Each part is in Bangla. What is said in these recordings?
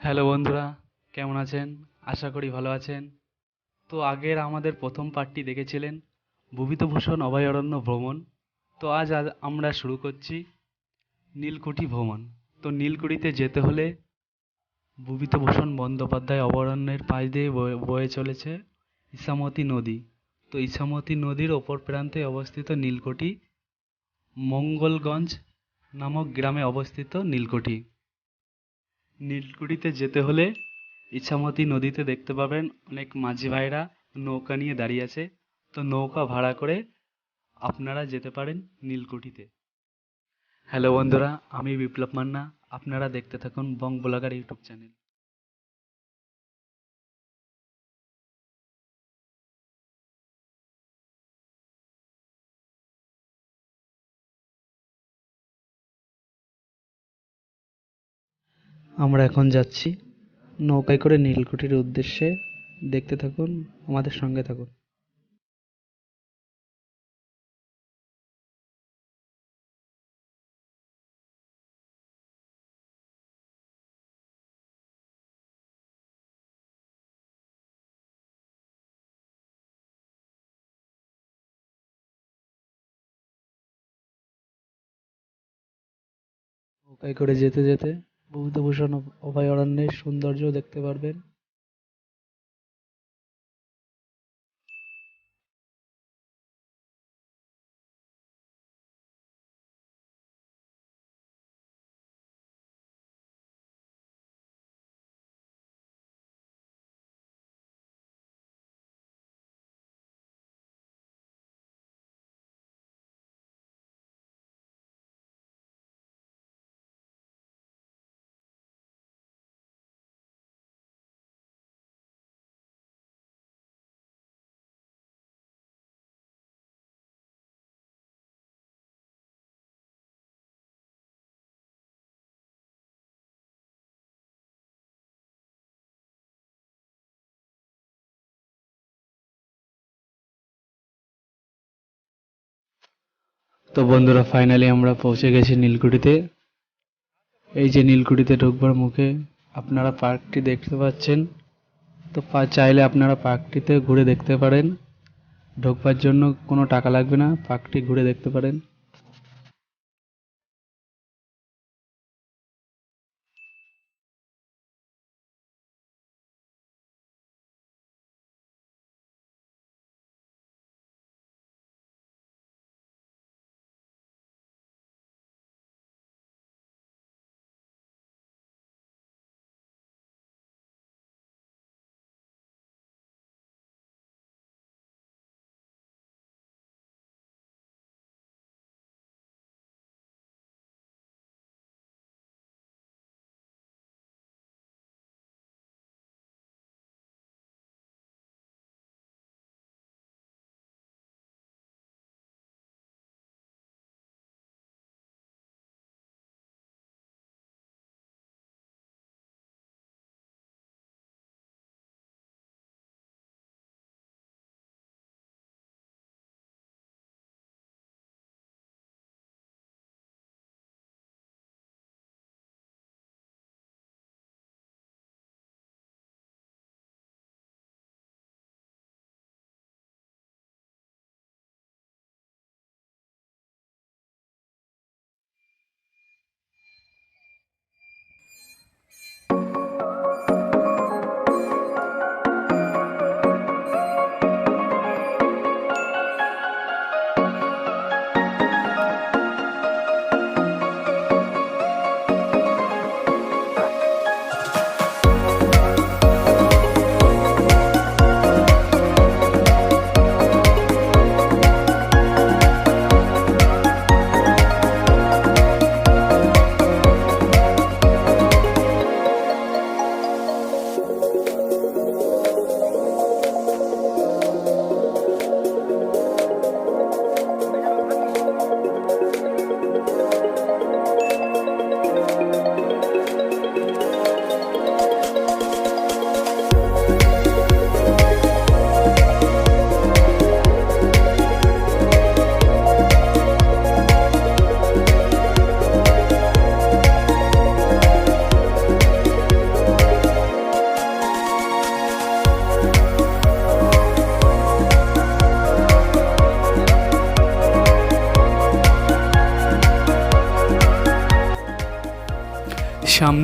হ্যালো বন্ধুরা, কেমন আছেন? আশা করি ভালো আছেন। তো আগের আমাদের প্রথম পার্টটি দেখেছিলেন ভূষণ অভয়ারণ্য ভ্রমণ। তো আজ আমরা শুরু করছি নীলকুঠি ভ্রমণ। তো নীলকুঠিতে যেতে হলে ভূষণ বন্দ্যোপাধ্যায় অভয়ারণ্যের পাশ দিয়ে বয়ে চলেছে ইছামতি নদী। তো ইছামতি নদীর ওপর প্রান্তে অবস্থিত নীলকুঠি মঙ্গলগঞ্জ নামক গ্রামে অবস্থিত নীলকুঠি। নীলকুঠিতে যেতে হলে ইছামতি নদীতে দেখতে পাবেন অনেক মাঝি ভাইরা নৌকা নিয়ে দাঁড়িয়ে আছে। তো নৌকা ভাড়া করে আপনারা যেতে পারেন নীলকুঠিতে। হ্যালো বন্ধুরা, আমি বিপ্লব মান্না, আপনারা দেখতে থাকুন বং ব্লগার ইউটিউব চ্যানেল। আমরা এখন যাচ্ছি নৌকায় করে নীলকুঠির উদ্দেশ্যে। দেখতে থাকুন, আমাদের সঙ্গে থাকুন। নৌকায় করে যেতে যেতে ভূষণ অভয়ারণ্যের সৌন্দর্য দেখতে পারবেন। তো বন্ধুরা ফাইনালি আমরা পৌঁছে গেছি নীলকুঠিতে। এই যে নীলকুঠিতে ঢুকবার মুখে, আপনারা পার্কটি দেখতে পাচ্ছেন। তো চাইলে আপনারা পার্কটিতে ঘুরে দেখতে পারেন। ঢোকবার জন্য কোনো টাকা লাগবে না, পার্কটি ঘুরে দেখতে পারেন।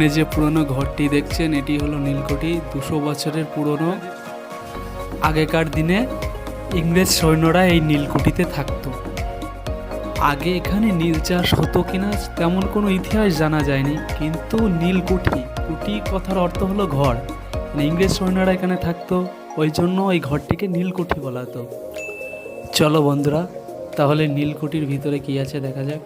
সামনে যে পুরনো ঘরটি দেখছেন, এটি হলো নীলকুঠি, দুশো বছরের পুরনো। আগেকার দিনে ইংরেজ সৈন্যরা এই নীলকুঠিতে থাকতো। আগে এখানে নীল চাষ হতো কিনা তেমন কোনো ইতিহাস জানা যায়নি, কিন্তু নীলকুঠি, কুঠি কথার অর্থ হলো ঘর। মানে ইংরেজ সৈন্যরা এখানে থাকতো, ওই জন্য ওই ঘরটিকে নীলকুঠি বলা হতো। চলো বন্ধুরা, তাহলে নীলকুঠির ভিতরে কি আছে দেখা যাক।